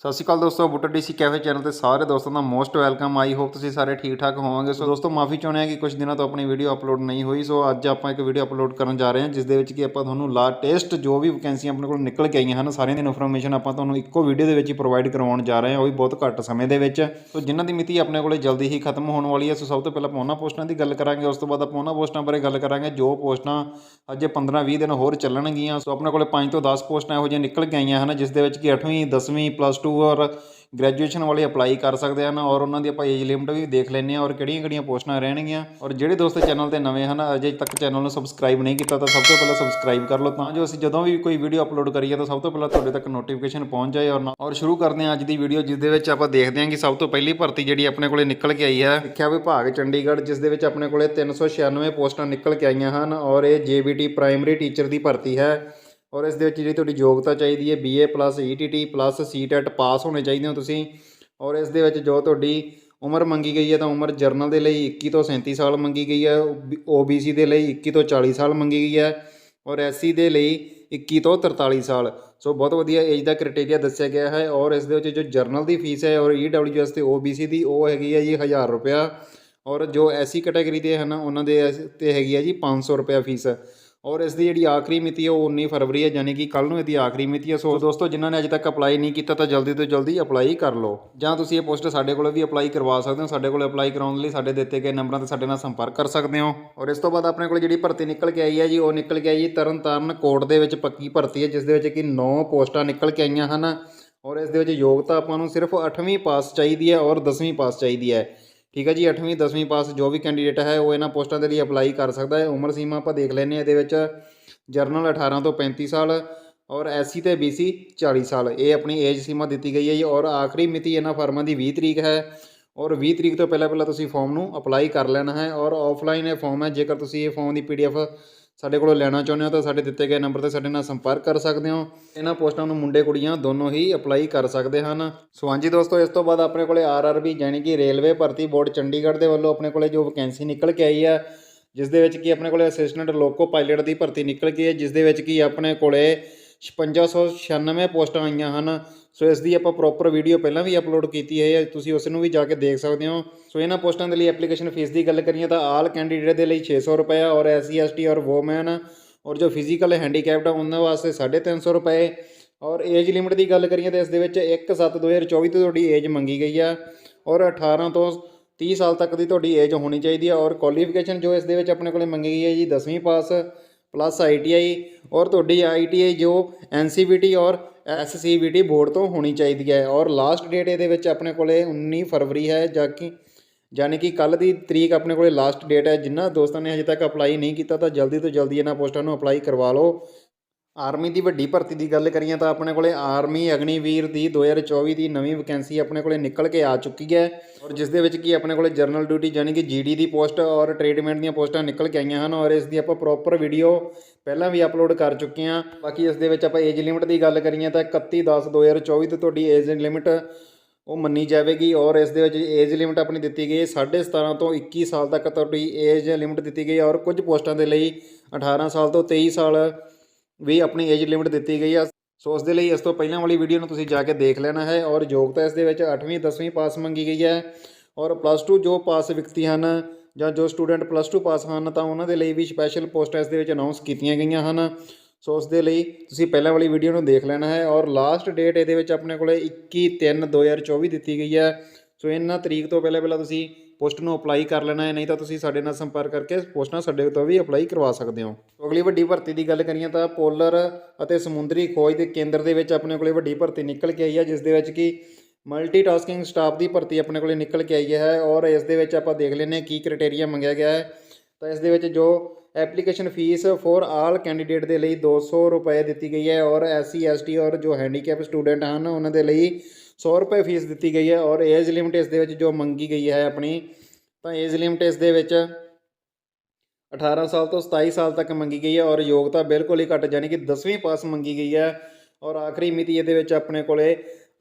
ਸਤਿ ਸ਼੍ਰੀ ਅਕਾਲ ਦੋਸਤੋ Buttar DC cafe channel ਤੇ ਸਾਰੇ ਦੋਸਤਾਂ ਦਾ ਮੋਸਟ ਵੈਲਕਮ। ਆਈ ਹੋਪ ਤੁਸੀਂ ਸਾਰੇ ਠੀਕ ਠਾਕ ਹੋਵਾਂਗੇ। ਸੋ ਦੋਸਤੋ, ਮਾਫੀ ਚਾਹੁੰਦੇ ਹਾਂ ਕਿ ਕੁਝ ਦਿਨਾਂ ਤੋਂ ਆਪਣੀ ਵੀਡੀਓ ਅਪਲੋਡ ਨਹੀਂ ਹੋਈ। ਸੋ ਅੱਜ ਆਪਾਂ ਇੱਕ ਵੀਡੀਓ ਅਪਲੋਡ ਕਰਨ ਜਾ ਰਹੇ ਹਾਂ, ਜਿਸ ਦੇ ਵਿੱਚ ਕਿ ਆਪਾਂ ਤੁਹਾਨੂੰ ਲਾਟੈਸਟ ਜੋ ਵੀ ਵੈਕੈਂਸੀਆਂ ਆਪਣੇ ਕੋਲ ਨਿਕਲ ਕੇ ਆਈਆਂ ਹਨ, ਸਾਰੀਆਂ ਦੀ ਇਨਫੋਰਮੇਸ਼ਨ ਆਪਾਂ ਤੁਹਾਨੂੰ ਇੱਕੋ ਵੀਡੀਓ ਦੇ ਵਿੱਚ ਹੀ ਪ੍ਰੋਵਾਈਡ ਕਰਵਾਉਣ ਜਾ ਰਹੇ ਹਾਂ, ਉਹ ਵੀ ਬਹੁਤ ਘੱਟ ਸਮੇਂ ਦੇ ਵਿੱਚ। ਸੋ ਜਿਨ੍ਹਾਂ ਦੀ ਮਿਤੀ ਆਪਣੇ ਕੋਲੇ ਜਲਦੀ ਹੀ ਖਤਮ ਹੋਣ ਵਾਲੀ ਹੈ, ਸੋ ਸਭ ਤੋਂ ਪਹਿਲਾਂ ਆਪਾਂ ਉਹਨਾਂ ਪੋਸਟਾਂ ਦੀ ਗੱਲ ਕਰਾਂਗੇ, ਉਸ ਤੋਂ ਬਾਅਦ ਆਪਾਂ ਉਹਨਾਂ ਪੋਸਟਾਂ ਬਾਰੇ ਗੱਲ ਕਰਾਂਗੇ, ਜੋ ਪੋਸਟਾਂ ਅਜੇ 15-20 ਦਿਨ ਹੋਰ ਚੱਲਣਗੀਆਂ। ਸੋ ਆਪਣੇ ਕੋਲੇ 5 ਤੋਂ 10 ਪੋਸਟਾਂ ਇਹੋ ਜਿਹੀਆਂ ਨਿਕਲ ਕੇ ਆਈਆਂ ਹਨ, ਜਿਸ ਦੇ ਵਿੱਚ ਕਿ 8ਵੀਂ 10ਵੀਂ ਪਲੱਸ 2 ਔਰ ਗ੍ਰੈਜੂਏਸ਼ਨ ਵਾਲੇ ਅਪਲਾਈ ਕਰ ਸਕਦੇ ਹਨ ਔਰ ਉਹਨਾਂ ਦੀ ਆਪਾਂ ਏਜ ਲਿਮਟ ਵੀ ਦੇਖ ਲੈਂਦੇ ਹਾਂ ਔਰ ਕਿਹੜੀਆਂ-ਕਿਹੜੀਆਂ ਪੋਸਟਾਂ ਰਹਿਣਗੀਆਂ ਔਰ ਜਿਹੜੇ ਦੋਸਤ ਚੈਨਲ ਤੇ ਨਵੇਂ ਹਨ, ਅਜੇ ਤੱਕ ਚੈਨਲ ਨੂੰ ਸਬਸਕ੍ਰਾਈਬ ਨਹੀਂ ਕੀਤਾ ਤਾਂ ਸਭ ਤੋਂ ਪਹਿਲਾਂ ਸਬਸਕ੍ਰਾਈਬ ਕਰ ਲਓ ਤਾਂ ਜੋ ਅਸੀਂ ਜਦੋਂ ਵੀ ਕੋਈ ਵੀਡੀਓ ਅਪਲੋਡ ਕਰੀਏ ਤਾਂ ਸਭ ਤੋਂ ਪਹਿਲਾਂ ਤੁਹਾਡੇ ਤੱਕ ਨੋਟੀਫਿਕੇਸ਼ਨ ਪਹੁੰਚ ਜਾਏ ਔਰ ਨਾ- ਔਰ ਸ਼ੁਰੂ ਕਰਦੇ ਹਾਂ ਅੱਜ ਦੀ ਵੀਡੀਓ ਜਿਸ ਦੇ ਵਿੱਚ ਆਪਾਂ ਦੇਖਦੇ ਹਾਂ ਕਿ ਸਭ ਤੋਂ ਪਹਿਲੀ ਭਰਤੀ ਜਿਹੜੀ ਆਪਣੇ ਕੋਲੇ ਨਿਕਲ ਕੇ ਆਈ ਹੈ। ਸਿੱਖਿਆ ਵਿਭਾਗ ਚੰਡੀਗੜ੍ਹ ਜਿਸ ਦੇ ਵਿੱਚ ਆਪਣੇ ਕੋਲੇ 396 ਪੋਸਟਾਂ ਨਿਕਲ ਕੇ ਆਈਆਂ ਹਨ ਔਰ ਇਹ ਜੀਬੀਟੀ ਪ੍ਰਾਇਮਰੀ ਟੀਚਰ ਦੀ ਭਰਤੀ ਹੈ। ਔਰ ਇਸ ਦੇ ਵਿੱਚ ਜਿਹੜੀ ਤੁਹਾਡੀ ਯੋਗਤਾ ਚਾਹੀਦੀ ਹੈ BA plus ETT plus CTET pass ਹੋਣੇ ਚਾਹੀਦੇ ਹੋ ਤੁਸੀਂ। ਔਰ ਇਸ ਦੇ ਵਿੱਚ ਜੋ ਤੁਹਾਡੀ ਉਮਰ ਮੰਗੀ ਗਈ ਹੈ, ਤਾਂ ਉਮਰ ਜਰਨਲ ਦੇ ਲਈ 21 ਤੋਂ 37 ਸਾਲ ਮੰਗੀ ਗਈ ਹੈ ਓਬੀਸੀ ਦੇ ਲਈ 21 ਤੋਂ 40 ਸਾਲ ਮੰਗੀ ਗਈ ਹੈ, ਔਰ ਐਸਸੀ ਦੇ ਲਈ 21 ਤੋਂ 43 ਸਾਲ। ਸੋ ਬਹੁਤ ਵਧੀਆ ਏਜ ਦਾ ਕ੍ਰਾਈਟੇਰੀਆ ਦੱਸਿਆ ਗਿਆ ਹੈ, ਔਰ ਇਸ ਦੇ ਵਿੱਚ ਜੋ ਜਰਨਲ ਦੀ ਫੀਸ ਹੈ, ਔਰ ਈਡਬਲਯੂਐਸ ਤੇ ਓਬੀਸੀ ਦੀ, ਉਹ ਹੈਗੀ ਹੈ ਜੀ 1000 ਰੁਪਿਆ ਔਰ ਜੋ ਐਸਸੀ ਕੈਟਾਗਰੀ ਦੇ ਹਨ, ਉਹਨਾਂ ਦੇ ਐਸ- ਤੇ ਹੈਗੀ ਹੈ ਜੀ 500 ਰੁਪਿਆ ਫੀਸ ਔਰ ਇਸ ਦੀ ਜਿਹੜੀ ਆਖਰੀ ਮਿਤੀ ਹੈ ਉਹ 19 ਫਰਵਰੀ ਹੈ ਯਾਨੀ ਕਿ ਕੱਲ ਨੂੰ ਇਹਦੀ ਆਖਰੀ ਮਿਤੀ ਹੈ ਸੋ ਦੋਸਤੋ ਜਿਨ੍ਹਾਂ ਨੇ ਅਜੇ ਤੱਕ ਅਪਲਾਈ ਨਹੀਂ ਕੀਤਾ ਤਾਂ ਜਲਦੀ ਤੋਂ ਜਲਦੀ ਅਪਲਾਈ ਕਰ ਲਓ। ਜਾਂ ਤੁਸੀਂ ਇਹ ਪੋਸਟ ਸਾਡੇ ਕੋਲ ਵੀ ਅਪਲਾਈ ਕਰਵਾ ਸਕਦੇ ਹੋ। ਸਾਡੇ ਕੋਲ ਅਪਲਾਈ ਕਰਾਉਣ ਲਈ ਸਾਡੇ ਦਿੱਤੇ ਗਏ ਨੰਬਰਾਂ ਤੇ ਸਾਡੇ ਨਾਲ ਸੰਪਰਕ ਕਰ ਸਕਦੇ ਹੋ। ਔਰ ਇਸ ਤੋਂ ਬਾਅਦ ਆਪਣੇ ਕੋਲ ਜਿਹੜੀ ਭਰਤੀ ਨਿਕਲ ਕੇ ਆਈ ਹੈ ਜੀ ਉਹ ਨਿਕਲ ਕੇ ਆਈ ਹੈ ਤਰਨਤਾਰਨ ਕੋਰਟ ਦੇ ਵਿੱਚ ਪੱਕੀ ਭਰਤੀ ਹੈ ਜਿਸ ਦੇ ਵਿੱਚ ਕਿ 9 ਪੋਸਟਾਂ ਨਿਕਲ ਕੇ ਆਈਆਂ ਹਨ। ਔਰ ਇਸ ਦੇ ਵਿੱਚ ਯੋਗਤਾ ਆਪਾਂ ਨੂੰ ਸਿਰਫ 8ਵੀਂ ਪਾਸ ਚਾਹੀਦੀ ਹੈ ਔਰ 10ਵੀਂ ਪਾਸ ਚਾਹੀਦੀ ਹੈ। ਠੀਕ ਹੈ ਜੀ 8ਵੀਂ 10ਵੀਂ ਪਾਸ ਜੋ ਵੀ ਕੈਂਡੀਡੇਟ ਹੈ, ਉਹ ਇਹਨਾਂ ਪੋਸਟਾਂ ਦੇ ਲਈ ਅਪਲਾਈ ਕਰ ਸਕਦਾ ਹੈ। ਉਮਰ ਸੀਮਾ ਆਪਾਂ ਦੇਖ ਲੈਂਦੇ ਹਾਂ ਇਹਦੇ ਵਿੱਚ। ਜਰਨਲ 18 ਤੋਂ 35 ਸਾਲ ਔਰ ਐਸਸੀ ਤੇ ਬੀਸੀ 40 ਸਾਲ। ਇਹ ਆਪਣੀ ਏਜ ਸੀਮਾ ਦਿੱਤੀ ਗਈ ਹੈ ਜੀ ਔਰ ਆਖਰੀ ਮਿਤੀ ਇਹਨਾਂ ਫਾਰਮਾਂ ਦੀ 20 ਤਰੀਕ ਹੈ ਔਰ 20 ਤਰੀਕ ਤੋਂ ਪਹਿਲਾਂ ਪਹਿਲਾਂ ਤੁਸੀਂ ਫਾਰਮ ਨੂੰ ਅਪਲਾਈ ਕਰ ਲੈਣਾ ਹੈ ਔਰ ਆਫਲਾਈਨ ਇਹ ਫਾਰਮ ਹੈ। ਜੇਕਰ ਤੁਸੀਂ ਇਹ ਫਾਰਮ ਦੀ ਪੀਡੀਐਫ ਸਾਡੇ ਕੋਲੋਂ ਲੈਣਾ ਚਾਹੁੰਦੇ ਹੋ ਤਾਂ ਸਾਡੇ ਦਿੱਤੇ ਗਏ ਨੰਬਰ ਤੇ ਸਾਡੇ ਨਾਲ ਸੰਪਰਕ ਕਰ ਸਕਦੇ ਹੋ। ਇਹਨਾਂ ਪੋਸਟਾਂ ਨੂੰ ਮੁੰਡੇ ਕੁੜੀਆਂ ਦੋਨੋਂ ਹੀ ਅਪਲਾਈ ਕਰ ਸਕਦੇ ਹਨ। ਸੋ ਹਾਂਜੀ ਦੋਸਤੋ, ਇਸ ਤੋਂ ਬਾਅਦ ਆਪਣੇ ਕੋਲੇ ਆਰਆਰਬੀ ਯਾਨੀ ਕਿ ਰੇਲਵੇ ਭਰਤੀ ਬੋਰਡ ਚੰਡੀਗੜ੍ਹ ਦੇ ਵੱਲੋਂ ਆਪਣੇ ਕੋਲੇ ਜੋ ਵੈਕੈਂਸੀ ਨਿਕਲ ਕੇ ਆਈ ਹੈ ਜਿਸ ਦੇ ਵਿੱਚ ਕੀ ਆਪਣੇ ਕੋਲੇ ਅਸਿਸਟੈਂਟ ਲੋਕੋ ਪਾਇਲਟ ਦੀ ਭਰਤੀ ਨਿਕਲ ਗਈ ਹੈ, ਜਿਸ ਦੇ ਵਿੱਚ ਕੀ ਆਪਣੇ ਕੋਲੇ 5696 ਪੋਸਟਾਂ ਆਈਆਂ ਹਨ। ਸੋ ਇਸ ਦੀ ਆਪਾਂ ਪ੍ਰੋਪਰ ਵੀਡੀਓ ਪਹਿਲਾਂ ਵੀ ਅਪਲੋਡ ਕੀਤੀ ਹੈ ਤੁਸੀਂ ਉਸ ਨੂੰ ਵੀ ਜਾ ਕੇ ਦੇਖ ਸਕਦੇ ਹੋ। ਸੋ ਇਹਨਾਂ ਪੋਸਟਾਂ ਦੇ ਲਈ ਐਪਲੀਕੇਸ਼ਨ ਫੀਸ ਦੀ ਗੱਲ ਕਰੀਏ ਤਾਂ ਆਲ ਕੈਂਡੀਡੇਟ ਦੇ ਲਈ 600 ਰੁਪਏ ਔਰ ਐਸਸੀ ਐਸਟੀ ਔਰ ਵੋਮੈਨ ਔਰ ਜੋ ਫਿਜ਼ੀਕਲ ਹੈਂਡੀਕੈਪਡ ਆ, ਉਹਨਾਂ ਵਾਸਤੇ 350 ਰੁਪਏ। ਔਰ ਏਜ ਲਿਮਿਟ ਦੀ ਗੱਲ ਕਰੀਏ ਤਾਂ ਇਸ ਦੇ ਵਿੱਚ 1/7/2024 ਤੋਂ ਤੁਹਾਡੀ ਏਜ ਮੰਗੀ ਗਈ ਆ ਔਰ 18 ਤੋਂ 30 ਸਾਲ ਤੱਕ ਦੀ ਤੁਹਾਡੀ ਏਜ ਹੋਣੀ ਚਾਹੀਦੀ ਹੈ ਔਰ ਕੁਆਲੀਫਿਕੇਸ਼ਨ ਜੋ ਇਸ ਦੇ ਵਿੱਚ ਆਪਣੇ ਕੋਲੇ ਮੰਗੀ ਗਈ ਹੈ ਜੀ 10ਵੀਂ ਪਾਸ ਪਲੱਸ ਆਈਟੀਆਈ ਔਰ ਤੁਹਾਡੀ ਆਈਟੀਆਈ ਜੋ ਐਨਸੀਬੀਟੀ ਔਰ ਐਸਸੀਬੀਟੀ ਬੋਰਡ ਤੋਂ ਹੋਣੀ ਚਾਹੀਦੀ ਹੈ। ਔਰ ਲਾਸਟ ਡੇਟ ਇਹਦੇ ਵਿੱਚ ਆਪਣੇ ਕੋਲੇ 19 ਫਰਵਰੀ ਹੈ, ਜਾ ਕਿ ਯਾਨੀ ਕਿ ਕੱਲ ਦੀ ਤਰੀਕ ਆਪਣੇ ਕੋਲੇ ਲਾਸਟ ਡੇਟ ਹੈ। ਜਿਨ੍ਹਾਂ ਦੋਸਤਾਂ ਨੇ ਹਜੇ ਤੱਕ ਅਪਲਾਈ ਨਹੀਂ ਕੀਤਾ ਤਾਂ ਜਲਦੀ ਤੋਂ ਜਲਦੀ ਇਹਨਾਂ ਪੋਸਟਾਂ ਨੂੰ ਅਪਲਾਈ ਕਰਵਾ ਲਓ। ਆਰਮੀ ਦੀ ਵੱਡੀ ਭਰਤੀ ਦੀ ਗੱਲ ਕਰੀਏ ਤਾਂ ਆਪਣੇ ਕੋਲੇ ਆਰਮੀ ਅਗਨੀਵੀਰ ਦੀ 2024 ਦੀ ਨਵੀਂ ਵੈਕੈਂਸੀ ਆਪਣੇ ਕੋਲੇ ਨਿਕਲ ਕੇ ਆ ਚੁੱਕੀ ਹੈ ਔਰ ਜਿਸ ਦੇ ਵਿੱਚ ਕੀ ਆਪਣੇ ਕੋਲੇ ਜਰਨਲ ਡਿਊਟੀ ਯਾਨੀ ਕਿ ਜੀਡੀ ਦੀ ਪੋਸਟ ਔਰ ਟ੍ਰੀਟਮੈਂਟ ਦੀਆਂ ਪੋਸਟਾਂ ਨਿਕਲ ਕੇ ਆਈਆਂ ਹਨ ਔਰ ਇਸ ਦੀ ਆਪਾਂ ਪ੍ਰੋਪਰ ਵੀਡੀਓ ਪਹਿਲਾਂ ਵੀ ਅਪਲੋਡ ਕਰ ਚੁੱਕੇ ਹਾਂ। ਬਾਕੀ ਇਸ ਦੇ ਵਿੱਚ ਆਪਾਂ ਏਜ ਲਿਮਿਟ ਦੀ ਗੱਲ ਕਰੀਏ ਤਾਂ 31 10 2024 ਤੇ ਤੁਹਾਡੀ ਏਜ ਲਿਮਿਟ ਉਹ ਮੰਨੀ ਜਾਵੇਗੀ ਔਰ ਇਸ ਦੇ ਵਿੱਚ ਏਜ ਲਿਮਿਟ ਆਪਣੀ ਦਿੱਤੀ ਗਈ ਹੈ 17.5 ਤੋਂ 21 ਸਾਲ ਤੱਕ ਤੁਹਾਡੀ ਏਜ ਲਿਮਿਟ ਦਿੱਤੀ ਗਈ ਔਰ ਕੁਝ ਪੋਸਟਾਂ ਦੇ ਲਈ 18 ਸਾਲ ਤੋਂ 23 ਸਾਲ ਵੀ ਆਪਣੀ ਏਜ ਲਿਮਿਟ ਦਿੱਤੀ ਗਈ ਆ। ਸੋ ਉਸ ਦੇ ਲਈ ਇਸ ਤੋਂ ਪਹਿਲਾਂ ਵਾਲੀ ਵੀਡੀਓ ਨੂੰ ਤੁਸੀਂ ਜਾ ਕੇ ਦੇਖ ਲੈਣਾ ਹੈ ਔਰ ਯੋਗਤਾ ਇਸ ਦੇ ਵਿੱਚ 8ਵੀਂ 10ਵੀਂ ਪਾਸ ਮੰਗੀ ਗਈ ਹੈ ਔਰ ਪਲੱਸ 2 ਜੋ ਪਾਸ ਵਿਅਕਤੀ ਹਨ ਜਾਂ ਜੋ ਸਟੂਡੈਂਟ ਪਲੱਸ 2 ਪਾਸ ਹਨ ਤਾਂ ਉਹਨਾਂ ਦੇ ਲਈ ਵੀ ਸਪੈਸ਼ਲ ਪੋਸਟਾਂ ਇਸ ਦੇ ਵਿੱਚ ਅਨਾਉਂਸ ਕੀਤੀਆਂ ਗਈਆਂ ਹਨ। ਸੋ ਉਸ ਦੇ ਲਈ ਤੁਸੀਂ ਪਹਿਲਾਂ ਵਾਲੀ ਵੀਡੀਓ ਨੂੰ ਦੇਖ ਲੈਣਾ ਹੈ ਔਰ ਲਾਸਟ ਡੇਟ ਇਹਦੇ ਵਿੱਚ ਆਪਣੇ ਕੋਲੇ 21 3 2024 ਦਿੱਤੀ ਗਈ ਹੈ। ਸੋ ਇਹਨਾਂ ਤਰੀਕ ਤੋਂ ਪਹਿਲਾਂ ਪਹਿਲਾਂ ਤੁਸੀਂ ਪੋਸਟ ਨੂੰ ਅਪਲਾਈ ਕਰ ਲੈਣਾ ਹੈ, ਨਹੀਂ ਤਾਂ ਤੁਸੀਂ ਸਾਡੇ ਨਾਲ ਸੰਪਰਕ ਕਰਕੇ ਪੋਸਟਾਂ ਸਾਡੇ ਤੋਂ ਵੀ ਅਪਲਾਈ ਕਰਵਾ ਸਕਦੇ ਹੋ। ਅਗਲੀ ਵੱਡੀ ਭਰਤੀ ਦੀ ਗੱਲ ਕਰੀਏ ਤਾਂ ਪੋਲਰ ਅਤੇ ਸਮੁੰਦਰੀ ਖੋਜ ਦੇ ਕੇਂਦਰ ਦੇ ਵਿੱਚ ਆਪਣੇ ਕੋਲੇ ਵੱਡੀ ਭਰਤੀ ਨਿਕਲ ਕੇ ਆਈ ਹੈ, ਜਿਸ ਦੇ ਵਿੱਚ ਕਿ ਮਲਟੀਟਾਸਕਿੰਗ ਸਟਾਫ ਦੀ ਭਰਤੀ ਆਪਣੇ ਕੋਲੇ ਨਿਕਲ ਕੇ ਆਈ ਹੈ ਔਰ ਇਸ ਦੇ ਵਿੱਚ ਆਪਾਂ ਦੇਖ ਲੈਂਦੇ ਹਾਂ ਕੀ ਕ੍ਰਾਈਟੇਰੀਆ ਮੰਗਿਆ ਗਿਆ ਹੈ। ਤਾਂ ਇਸ ਦੇ ਵਿੱਚ ਜੋ application fee for all candidate ਦੇ ਲਈ 200 ਰੁਪਏ ਦਿੱਤੀ ਗਈ ਹੈ ਔਰ ਐਸਸੀ ਐਸਟੀ ਔਰ ਜੋ ਹੈਂਡੀਕੈਪ ਸਟੂਡੈਂਟ ਹਨ, ਉਹਨਾਂ ਦੇ ਲਈ 100 ਰੁਪਏ ਫੀਸ ਦਿੱਤੀ ਗਈ ਹੈ ਔਰ ਏਜ ਲਿਮਿਟ ਇਸ ਦੇ ਵਿੱਚ ਜੋ ਮੰਗੀ ਗਈ ਹੈ ਆਪਣੀ, ਤਾਂ ਏਜ ਲਿਮਿਟ ਇਸ ਦੇ ਵਿੱਚ 18 ਸਾਲ ਤੋਂ 27 ਸਾਲ ਤੱਕ ਮੰਗੀ ਗਈ ਹੈ ਔਰ ਯੋਗਤਾ ਬਿਲਕੁਲ ਹੀ ਘੱਟ ਯਾਨੀ ਕਿ 10ਵੀਂ ਪਾਸ ਮੰਗੀ ਗਈ ਹੈ ਔਰ ਆਖਰੀ ਮਿਤੀ ਇਹਦੇ ਵਿੱਚ ਆਪਣੇ ਕੋਲੇ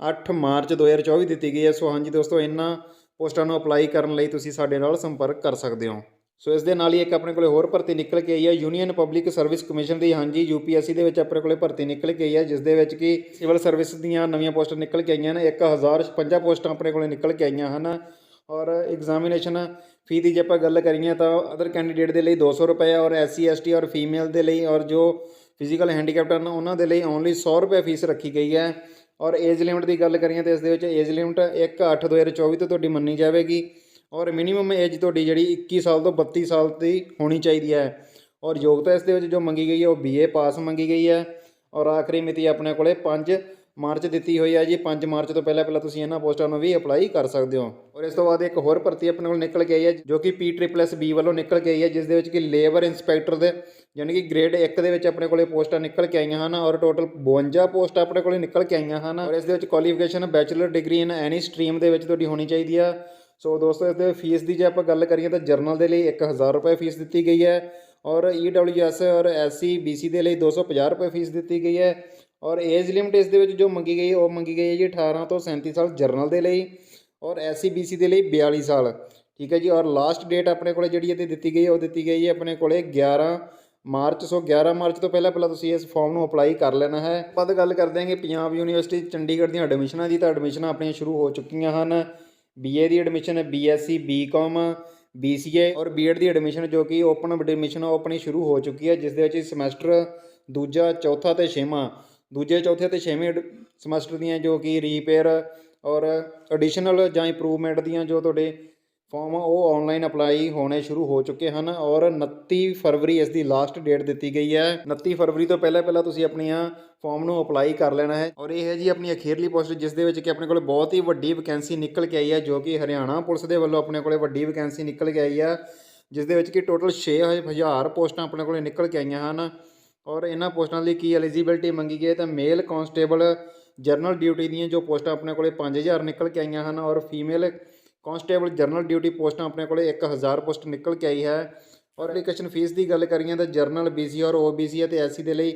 8 ਮਾਰਚ 2024 ਦਿੱਤੀ ਗਈ ਹੈ। ਸੋ ਹਾਂਜੀ ਦੋਸਤੋ, ਇਹਨਾਂ ਪੋਸਟਾਂ ਨੂੰ ਅਪਲਾਈ ਕਰਨ ਲਈ ਤੁਸੀਂ ਸਾਡੇ ਨਾਲ ਸੰਪਰਕ ਕਰ ਸਕਦੇ ਹੋ। ਸੋ ਇਸ ਦੇ ਨਾਲ ਹੀ ਇੱਕ ਆਪਣੇ ਕੋਲੇ ਹੋਰ ਭਰਤੀ ਨਿਕਲ ਕੇ ਆਈ ਹੈ ਯੂਨੀਅਨ ਪਬਲਿਕ ਸਰਵਿਸ ਕਮਿਸ਼ਨ ਦੀ, ਹਾਂਜੀ ਯੂਪੀਐਸਸੀ ਦੇ ਵਿੱਚ ਆਪਣੇ ਕੋਲੇ ਭਰਤੀ ਨਿਕਲ ਕੇ ਆਈ ਹੈ, ਜਿਸ ਦੇ ਵਿੱਚ ਕਿ ਸਿਵਲ ਸਰਵਿਸ ਦੀਆਂ ਨਵੀਆਂ ਪੋਸਟਾਂ ਨਿਕਲ ਕੇ ਆਈਆਂ ਨੇ 1056 ਪੋਸਟਾਂ ਆਪਣੇ ਕੋਲੇ ਨਿਕਲ ਕੇ ਆਈਆਂ ਹਨ ਔਰ ਐਗਜ਼ਾਮੀਨੇਸ਼ਨ ਫੀ ਦੀ ਜੇ ਆਪਾਂ ਗੱਲ ਕਰੀਏ ਤਾਂ ਅਦਰ ਕੈਂਡੀਡੇਟ ਦੇ ਲਈ 200 ਰੁਪਏ ਔਰ ਐਸਸੀ ਐਸਟੀ ਔਰ ਫੀਮੇਲ ਦੇ ਲਈ ਔਰ ਜੋ ਫਿਜ਼ੀਕਲ ਹੈਂਡੀਕੈਪਟ ਹਨ, ਉਹਨਾਂ ਦੇ ਲਈ ਓਨਲੀ 100 ਰੁਪਏ ਫੀਸ ਰੱਖੀ ਗਈ ਹੈ ਔਰ ਏਜ ਲਿਮਿਟ ਦੀ ਗੱਲ ਕਰੀਏ ਤਾਂ ਇਸ ਦੇ ਵਿੱਚ ਏਜ ਲਿਮਿਟ 1 8 2024 ਤੋਂ ਤੁਹਾਡੀ ਮੰਨੀ ਜਾਵੇਗੀ। ਔਰ ਮਿਨੀਮਮ ਏਜ ਤੁਹਾਡੀ ਜਿਹੜੀ 21 ਸਾਲ ਤੋਂ 32 ਸਾਲ ਦੀ ਹੋਣੀ ਚਾਹੀਦੀ ਹੈ। ਔਰ ਯੋਗਤਾ ਇਸ ਦੇ ਵਿੱਚ ਜੋ ਮੰਗੀ ਗਈ ਹੈ ਉਹ ਬੀਏ ਪਾਸ ਮੰਗੀ ਗਈ ਹੈ। ਔਰ ਆਖਰੀ ਮਿਤੀ ਆਪਣੇ ਕੋਲੇ 5 ਮਾਰਚ ਦਿੱਤੀ ਹੋਈ ਹੈ ਜੀ। 5 ਮਾਰਚ ਤੋਂ ਪਹਿਲਾਂ ਪਹਿਲਾਂ ਤੁਸੀਂ ਇਹਨਾਂ ਪੋਸਟਾਂ ਨੂੰ ਵੀ ਅਪਲਾਈ ਕਰ ਸਕਦੇ ਹੋ। ਔਰ ਇਸ ਤੋਂ ਬਾਅਦ ਇੱਕ ਹੋਰ ਭਰਤੀ ਆਪਣੇ ਕੋਲ ਨਿਕਲ ਕੇ ਆਈ ਹੈ, ਜੋ ਕਿ ਪੀ ਟ੍ਰਿਪਲ ਐਸ ਬੀ ਵੱਲੋਂ ਨਿਕਲ ਕੇ ਆਈ ਹੈ, ਜਿਸ ਦੇ ਵਿੱਚ ਕਿ ਲੇਬਰ ਇੰਸਪੈਕਟਰ ਦੇ ਯਾਨੀ ਕਿ ਗ੍ਰੇਡ 1 ਦੇ ਵਿੱਚ ਆਪਣੇ ਕੋਲੇ ਪੋਸਟਾਂ ਨਿਕਲ ਕੇ ਆਈਆਂ ਹਨ ਔਰ ਟੋਟਲ 52 ਪੋਸਟਾਂ ਆਪਣੇ ਕੋਲੇ ਨਿਕਲ ਕੇ ਆਈਆਂ ਹਨ। ਔਰ ਇਸ ਦੇ ਵਿੱਚ qualification bachelor degree in any stream ਦੇ ਵਿੱਚ ਤੁਹਾਡੀ ਹੋਣੀ ਚਾਹੀਦੀ ਆ। ਸੋ ਦੋਸਤੋ, ਇਸ ਦੇ ਫੀਸ ਦੀ ਜੇ ਆਪਾਂ ਗੱਲ ਕਰੀਏ ਤਾਂ ਜਰਨਲ ਦੇ ਲਈ 1000 ਰੁਪਏ ਫੀਸ ਦਿੱਤੀ ਗਈ ਹੈ ਔਰ ਈਡਬਲਯੂਐਸ ਔਰ ਐਸਸੀ ਬੀਸੀ ਦੇ ਲਈ 250 ਰੁਪਏ ਫੀਸ ਦਿੱਤੀ ਗਈ ਹੈ ਔਰ ਏਜ ਲਿਮਿਟ ਇਸ ਦੇ ਵਿੱਚ ਜੋ ਮੰਗੀ ਗਈ, ਉਹ ਮੰਗੀ ਗਈ ਹੈ ਜੀ 18 ਤੋਂ 37 ਸਾਲ ਜਰਨਲ ਦੇ ਲਈ ਔਰ ਐਸਸੀ ਬੀਸੀ ਦੇ ਲਈ 42 ਸਾਲ। ਠੀਕ ਹੈ ਜੀ, ਔਰ ਲਾਸਟ ਡੇਟ ਆਪਣੇ ਕੋਲੇ ਜਿਹੜੀ ਇਹਦੀ ਦਿੱਤੀ ਗਈ ਹੈ, ਉਹ ਦਿੱਤੀ ਗਈ ਹੈ ਆਪਣੇ ਕੋਲੇ 11 ਮਾਰਚ, ਸੋ 11 ਮਾਰਚ ਤੋਂ ਪਹਿਲਾਂ ਪਹਿਲਾਂ ਤੁਸੀਂ ਇਸ ਫਾਰਮ ਨੂੰ ਅਪਲਾਈ ਕਰ ਲੈਣਾ ਹੈ। ਬਾਅਦ ਗੱਲ ਕਰਦੇ ਹਾਂ ਕਿ ਪੰਜਾਬ ਯੂਨੀਵਰਸਿਟੀ ਚੰਡੀਗੜ੍ਹ ਦੀਆਂ ਐਡਮਿਸ਼ਨਾਂ ਦੀ ਤਾਂ ਐਡਮਿਸ਼ਨਾਂ ਆਪਣੀਆਂ ਸ਼ੁਰੂ ਹੋ ਚੁੱਕੀਆਂ ਹਨ। ਬੀਏ ਦੀ ਐਡਮਿਸ਼ਨ ਬੀਐਸਸੀ ਬੀਕਾਮ ਬੀਸੀਏ ਔਰ ਬੀਐਡ ਦੀ ਐਡਮਿਸ਼ਨ ਜੋ ਕਿ ਓਪਨ ਐਡਮਿਸ਼ਨ ਉਹ ਆਪਣੀ ਸ਼ੁਰੂ ਹੋ ਚੁੱਕੀ ਹੈ ਜਿਸ ਦੇ ਵਿੱਚ ਸਮੈਸਟਰ ਦੂਜਾ, ਚੌਥਾ ਤੇ ਛੇਵਾਂ, ਦੂਜੇ, ਚੌਥੇ ਤੇ ਛੇਵੇਂ ਸਮੈਸਟਰ ਦੀਆਂ ਜੋ ਕਿ ਰੀਪੇਅਰ ਔਰ ਐਡੀਸ਼ਨਲ ਜਾਂ ਇੰਪਰੂਵਮੈਂਟ ਦੀਆਂ ਜੋ ਤੁਹਾਡੇ ਫਾਰਮ ਉਹ ਆਨਲਾਈਨ ਅਪਲਾਈ ਹੋਣੇ ਸ਼ੁਰੂ ਹੋ ਚੁੱਕੇ ਹਨ ਔਰ 29 ਫਰਵਰੀ ਇਸ ਦੀ ਲਾਸਟ ਡੇਟ ਦਿੱਤੀ ਗਈ ਹੈ। 29 ਫਰਵਰੀ ਤੋਂ ਪਹਿਲਾਂ ਪਹਿਲਾਂ ਤੁਸੀਂ ਆਪਣੀਆਂ ਫਾਰਮ ਨੂੰ ਅਪਲਾਈ ਕਰ ਲੈਣਾ ਹੈ। ਔਰ ਇਹ ਹੈ ਜੀ ਆਪਣੀ ਅਖੀਰਲੀ ਪੋਸਟ ਜਿਸ ਦੇ ਵਿੱਚ ਕਿ ਆਪਣੇ ਕੋਲ ਬਹੁਤ ਹੀ ਵੱਡੀ ਵੈਕੈਂਸੀ ਨਿਕਲ ਕੇ ਆਈ ਹੈ, ਜੋ ਕਿ ਹਰਿਆਣਾ ਪੁਲਿਸ ਦੇ ਵੱਲੋਂ ਆਪਣੇ ਕੋਲੇ ਵੱਡੀ ਵੈਕੈਂਸੀ ਨਿਕਲ ਕੇ ਆਈ ਹੈ, ਜਿਸ ਦੇ ਵਿੱਚ ਕਿ ਟੋਟਲ 6000 ਪੋਸਟਾਂ ਆਪਣੇ ਕੋਲੇ ਨਿਕਲ ਕੇ ਆਈਆਂ ਹਨ। ਔਰ ਇਹਨਾਂ ਪੋਸਟਾਂ ਲਈ ਕੀ ਐਲੀਜੀਬਿਲਟੀ ਮੰਗੀ ਗਈ ਹੈ, ਤਾਂ ਮੇਲ ਕਾਂਸਟੇਬਲ ਜਰਨਲ ਡਿਊਟੀ ਦੀਆਂ ਜੋ ਪੋਸਟਾਂ ਆਪਣੇ ਕੋਲੇ 5000 ਨਿਕਲ ਕੇ ਆਈਆਂ ਹਨ ਔਰ ਫੀਮੇਲ ਕਾਂਸਟੇਬਲ ਜਰਨਲ ਡਿਊਟੀ ਪੋਸਟਾਂ ਆਪਣੇ ਕੋਲੇ 1000 ਪੋਸਟ ਨਿਕਲ ਕੇ ਆਈ ਹੈ। ਔਰ ਐਪਲੀਕੇਸ਼ਨ ਫੀਸ ਦੀ ਗੱਲ ਕਰੀਏ ਤਾਂ ਜਰਨਲ ਬੀਸੀ ਔਰ ਓਬੀਸੀ ਅਤੇ ਐਸਸੀ ਦੇ ਲਈ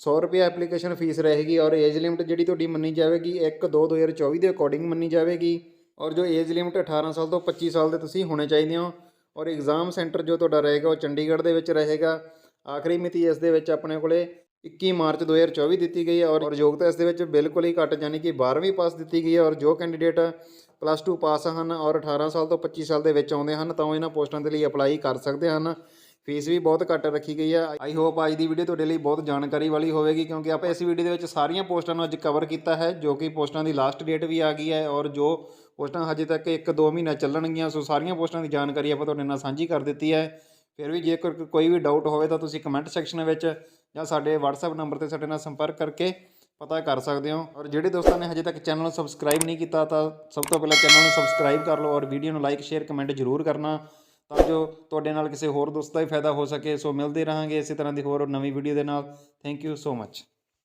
100 ਰੁਪਏ ਐਪਲੀਕੇਸ਼ਨ ਫੀਸ ਰਹੇਗੀ ਔਰ ਏਜ ਲਿਮਟ ਜਿਹੜੀ ਤੁਹਾਡੀ ਮੰਨੀ ਜਾਵੇਗੀ 1 2 2024 ਦੇ ਅਕੋਰਡਿੰਗ ਮੰਨੀ ਜਾਵੇਗੀ। ਔਰ ਜੋ ਏਜ ਲਿਮਟ 18 ਸਾਲ ਤੋਂ 25 ਸਾਲ ਦੇ ਤੁਸੀਂ ਹੋਣੇ ਚਾਹੀਦੇ ਹੋ। ਔਰ ਐਗਜ਼ਾਮ ਸੈਂਟਰ ਜੋ ਤੁਹਾਡਾ ਰਹੇਗਾ ਉਹ ਚੰਡੀਗੜ੍ਹ ਦੇ ਵਿੱਚ ਰਹੇਗਾ। ਆਖਰੀ ਮਿਤੀ ਇਸ ਦੇ ਵਿੱਚ ਆਪਣੇ ਕੋਲੇ 21 ਮਾਰਚ 2024 ਦਿੱਤੀ ਗਈ ਹੈ ਔਰ ਯੋਗਤਾ ਇਸ ਦੇ ਵਿੱਚ ਬਿਲਕੁਲ ਹੀ ਘੱਟ ਯਾਨੀ ਕਿ 12ਵੀਂ ਪਾਸ ਦਿੱਤੀ ਗਈ ਹੈ ਔਰ ਜੋ ਕੈਂਡੀਡੇਟ ਪਲੱਸ 2 ਪਾਸ ਹਨ ਔਰ 18 ਸਾਲ ਤੋਂ 25 ਸਾਲ ਦੇ ਵਿੱਚ ਆਉਂਦੇ ਹਨ ਤਾਂ ਉਹ ਇਹਨਾਂ ਪੋਸਟਾਂ ਦੇ ਲਈ ਅਪਲਾਈ ਕਰ ਸਕਦੇ ਹਨ। ਫੀਸ ਵੀ ਬਹੁਤ ਘੱਟ ਰੱਖੀ ਗਈ ਹੈ। ਆਈ ਹੋਪ ਅੱਜ ਦੀ ਵੀਡੀਓ ਤੁਹਾਡੇ ਲਈ ਬਹੁਤ ਜਾਣਕਾਰੀ ਵਾਲੀ ਹੋਵੇਗੀ ਕਿਉਂਕਿ ਆਪਾਂ ਇਸ ਵੀਡੀਓ ਦੇ ਵਿੱਚ ਸਾਰੀਆਂ ਪੋਸਟਾਂ ਨੂੰ ਅੱਜ ਕਵਰ ਕੀਤਾ ਹੈ, ਜੋ ਕਿ ਪੋਸਟਾਂ ਦੀ ਲਾਸਟ ਡੇਟ ਵੀ ਆ ਗਈ ਹੈ ਔਰ ਜੋ ਪੋਸਟਾਂ ਹਜੇ ਤੱਕ 1-2 ਮਹੀਨਾ ਚੱਲਣਗੀਆਂ, ਸੋ ਸਾਰੀਆਂ ਪੋਸਟਾਂ ਦੀ ਜਾਣਕਾਰੀ ਆਪਾਂ ਤੁਹਾਡੇ ਨਾਲ ਸਾਂਝੀ ਕਰ ਦਿੱਤੀ ਹੈ। ਫਿਰ ਵੀ ਜੇਕਰ ਕੋਈ ਵੀ ਡਾਊਟ ਹੋਵੇ ਤਾਂ ਤੁਸੀਂ ਕਮੈਂਟ ਸੈਕਸ਼ਨ ਵਿੱਚ ਜਾਂ ਸਾਡੇ WhatsApp ਨੰਬਰ ਤੇ ਸਾਡੇ ਨਾਲ ਸੰਪਰਕ ਕਰਕੇ ਪਤਾ ਕਰ ਸਕਦੇ ਹੋ। ਔਰ ਜਿਹੜੇ ਦੋਸਤਾਂ ਨੇ ਹਜੇ ਤੱਕ ਚੈਨਲ ਨੂੰ ਸਬਸਕ੍ਰਾਈਬ ਨਹੀਂ ਕੀਤਾ ਤਾਂ ਸਭ ਤੋਂ ਪਹਿਲਾਂ ਚੈਨਲ ਨੂੰ ਸਬਸਕ੍ਰਾਈਬ ਕਰ ਲਓ ਔਰ ਵੀਡੀਓ ਨੂੰ ਲਾਈਕ, ਸ਼ੇਅਰ, ਕਮੈਂਟ ਜ਼ਰੂਰ ਕਰਨਾ ਤਾਂ ਜੋ ਤੁਹਾਡੇ ਨਾਲ ਕਿਸੇ ਹੋਰ ਦੋਸਤ ਦਾ ਵੀ ਫਾਇਦਾ ਹੋ ਸਕੇ। ਸੋ ਮਿਲਦੇ ਰਹਾਂਗੇ ਇਸੇ ਤਰ੍ਹਾਂ ਦੀ ਹੋਰ ਨਵੀਂ ਵੀਡੀਓ ਦੇ ਨਾਲ। Thank you so much